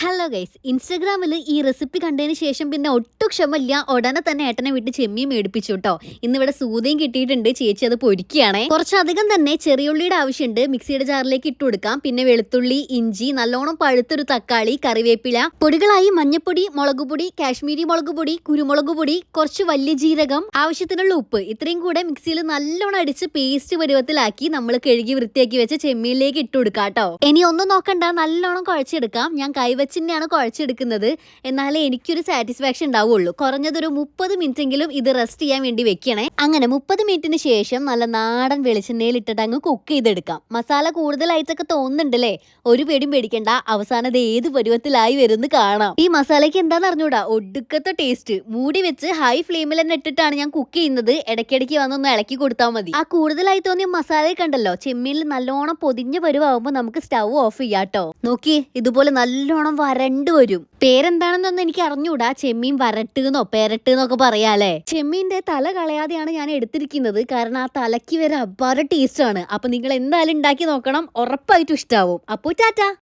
Hello guys ഇൻസ്റ്റാഗ്രാമിൽ ഈ recipe കണ്ടതിന് ശേഷം പിന്നെ ഒട്ടും ക്ഷമയില്ല. ഉടനെ തന്നെ ഏട്ടനെ വിട്ട് ചെമ്മീൻ മേടിപ്പിച്ചു കേട്ടോ ഇന്നിവിടെ സൂതയും കിട്ടിയിട്ടുണ്ട്. ചേച്ചി അത് പൊരിക്കുകയാണേ. കുറച്ചധികം തന്നെ ചെറിയുള്ളിയുടെ ആവശ്യമുണ്ട്. മിക്സിയുടെ ജാറിലേക്ക് ഇട്ട് കൊടുക്കാം. പിന്നെ വെളുത്തുള്ളി ഇഞ്ചി നല്ലോണം പഴുത്തൊരു തക്കാളി കറിവേപ്പില പൊടികളായി മഞ്ഞപ്പൊടി മുളക് പൊടി കാശ്മീരി മുളക് പൊടി കുരുമുളക് പൊടി കുറച്ച് വലിയ ജീരകം ആവശ്യത്തിനുള്ള ഉപ്പ്. ഇത്രയും കൂടെ മിക്സിയിൽ നല്ലോണം അടിച്ച് പേസ്റ്റ് പരുവത്തിലാക്കി നമ്മൾ കഴുകി വൃത്തിയാക്കി വെച്ച ചെമ്മീനിലേക്ക് ഇട്ട് കൊടുക്കാം കേട്ടോ ഇനി ഒന്നും നോക്കണ്ട. നല്ലോണം കുഴച്ചെടുക്കാം. ഞാൻ കൈവച്ച് തന്നെയാണ് കുഴച്ചെടുക്കുന്നത്. എന്നാലേ എനിക്കൊരു സാറ്റിസ്ഫാക്ഷൻ ഉണ്ടാവുള്ളൂ. കുറഞ്ഞതൊരു മുപ്പത് മിനിറ്റ് എങ്കിലും ഇത് റെസ്റ്റ് ചെയ്യാൻ വേണ്ടി വെക്കണേ. അങ്ങനെ മുപ്പത് മിനിറ്റിന് ശേഷം നല്ല നാടൻ വെളിച്ചെണ്ണയിൽ ഇട്ടിട്ട് അങ്ങ് കുക്ക് ചെയ്തെടുക്കാം. മസാല കൂടുതലായിട്ടൊക്കെ തോന്നുന്നുണ്ടല്ലേ? ഒരു പേടിയും പേടിക്കണ്ട. അവസാനം ഇത് ഏത് പരുവത്തിലായി വരുമെന്ന് കാണാം. ഈ മസാലയ്ക്ക് എന്താണെന്ന് അറിഞ്ഞൂടാ? ഒടുക്കത്തെ ടേസ്റ്റ് മൂടി വെച്ച് ഹൈ ഫ്ലെയിമിൽ തന്നെ ഇട്ടിട്ടാണ് ഞാൻ കുക്ക് ചെയ്യുന്നത്. ഇടയ്ക്കിടയ്ക്ക് വന്നൊന്ന് ഇളക്കി കൊടുത്താൽ മതി. ആ കൂടുതലായി തോന്നിയ മസാല കണ്ടല്ലോ? ചെമ്മീനിൽ നല്ലോണം പൊതിഞ്ഞ പരുവാകുമ്പോൾ നമുക്ക് സ്റ്റൗ ഓഫ് ചെയ്യാട്ടോ. നോക്കി ഇതുപോലെ നല്ലോണം വരണ്ട് വരും. പേരെന്താണെന്നൊന്നും എനിക്ക് അറിഞ്ഞൂടാ. ചെമ്മീൻ വരട്ട് എന്നോ പെരട്ട് എന്നൊക്കെ പറയാല്ലേ? ചെമ്മീന്റെ തല കളയാതെയാണ് ഞാൻ എടുത്തിരിക്കുന്നത്. കാരണം ആ തലയ്ക്ക് വരെ അപ്പാര ടേസ്റ്റ് ആണ്. അപ്പൊ നിങ്ങൾ എന്തായാലും ഉണ്ടാക്കി നോക്കണം. ഉറപ്പായിട്ടും ഇഷ്ടാവും. അപ്പോ ടാറ്റ.